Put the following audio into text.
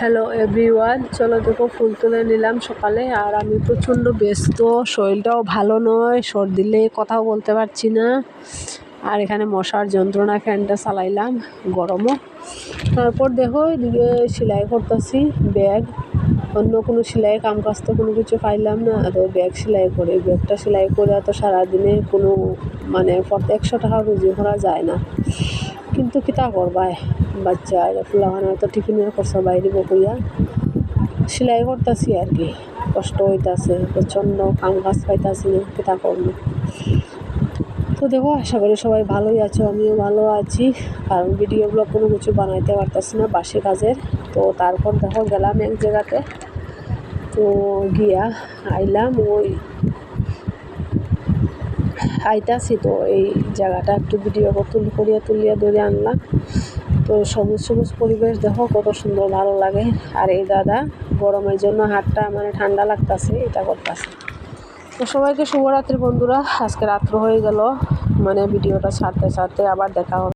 Hello everyone চলো দেখো, ফুল তুলে নিলাম সকালে, আর আমি প্রচণ্ড ব্যস্ত, শরীরটাও ভালো নয়, সর্দিলে কথাও বলতে পারছি না। আর এখানে মশার যন্ত্রণা, ফ্যানটা চালাইলাম গরমও। তারপর দেখো, এদিকে সেলাই করতেছি, ব্যাগ। অন্য কোনো সেলাই কাম কাজ তো কোনো কিছু পাইলাম না, তো ব্যাগ সেলাই করে, ব্যাগটা সেলাই করে তো সারাদিনে কোনো মানে একশো টাকা রুজি করা যায় না। কিন্তু কিতা করবাই বাচ্চা ফুলাখানা তো টিফিনের খরচা বাইরে বকইয়া সেলাই করতেছি আর কি, কষ্ট হইতাছে, প্রচণ্ড কাম কাজ পাইতাছি না কিতা করব। তো দেখো, আশা করি সবাই ভালোই আছো, আমিও ভালো আছি। কারণ ভিডিওগুলো কোনো কিছু বানাইতে পারতাছি না, বাসি কাজের। তো তারপর দেখো, গেলাম এক জায়গাতে। তো গিয়া আইলাম, ওই আইতাছি তো, এই জায়গাটা একটু ভিডিও করিয়া তুলিয়া ধরে আনলাম। তো সবুজ সবুজ পরিবেশ দেখো, কত সুন্দর ভালো লাগে। আর এই দাদা, গরমের জন্য হাতটা মানে ঠান্ডা লাগতেছে, এটা করতেছে। তো সবাইকে শুভরাত্রি বন্ধুরা, আজকে রাত্র হয়ে গেল মানে ভিডিওটা ছাড়তে ছাড়তে আবার দেখা হবে।